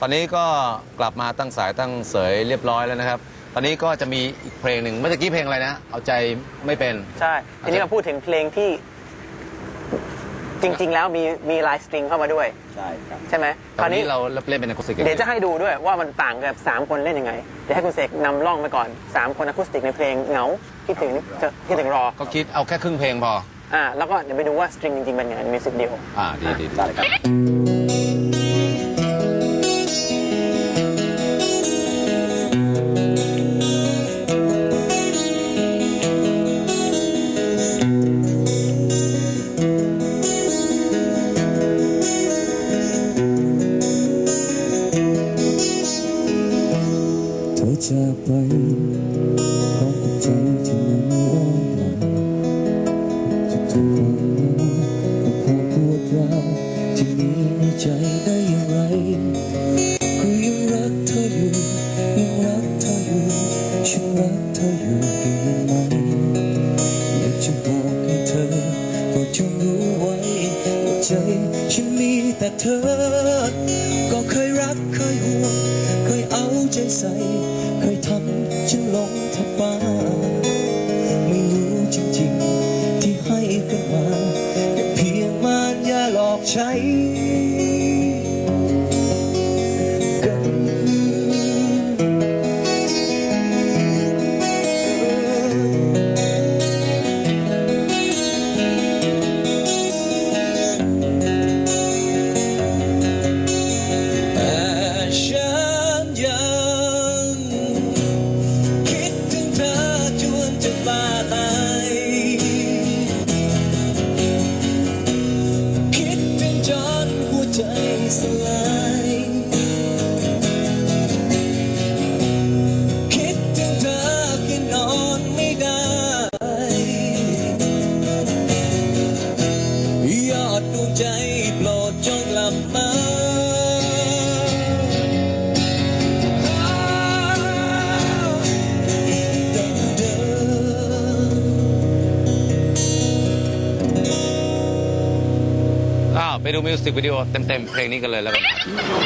ตอนนี้ก็กลับมาตั้งสายตั้งเสยเรียบร้อยแล้วนะครับ ตอนนี้ก็จะมีอีกเพลงหนึ่งเมื่อกี้เพลงอะไรนะ เอาใจไม่เป็น ใช่ ทีนี้มาพูดถึงเพลงที่จริง ๆ แล้วมีมีลายสตริงเข้ามาด้วย ใช่ครับ ใช่ไหมตคอรานวนี้นี้เราเล่นเป็นอะคูสติกเดี๋ยวจะให้ดูด้วยว่ามันต่างกับสามคนเล่นยังไง เดี๋ยวให้คุณเสกนำร่องไปก่อนสามคนอะคูสติกในเพลงเหงาคิดถึงคิดถึงรอ ก็คิดเอาแค่ครึ่งเพลงพอ อ่า แล้วก็เดี๋ยวไปดูว่าสตริงจริงๆเป็นไงในมิวสิกเดียวอ่า ดีดีดีได้เลยครับ จากไปพร้อมกับใจที่มันร้นเปล่าทุกทุกความเหงาและความปวดร้าวที่มีในใจได้อย่างไรกูยังรักเธออยู่ยังรักเธออยู่ฉันรักเธออยู่ได้ยังไหมอยากจะบอกให้เธอก็จงรู้ไว้ว่าใจฉันมีแต่เธอ ใจใส เคยทำฉันหลงแทบบ้าไม่รู้จริงๆ ที่ให้กันมาแต่เพียงมารยาหลอกใช้ ใจสลายคิดถึงเธอคือนอนไม่ได้ ยอดดวงใจ ดูมิวสิกวิดีโอเต็มๆเพลงนี้กันเลยแล้วกัน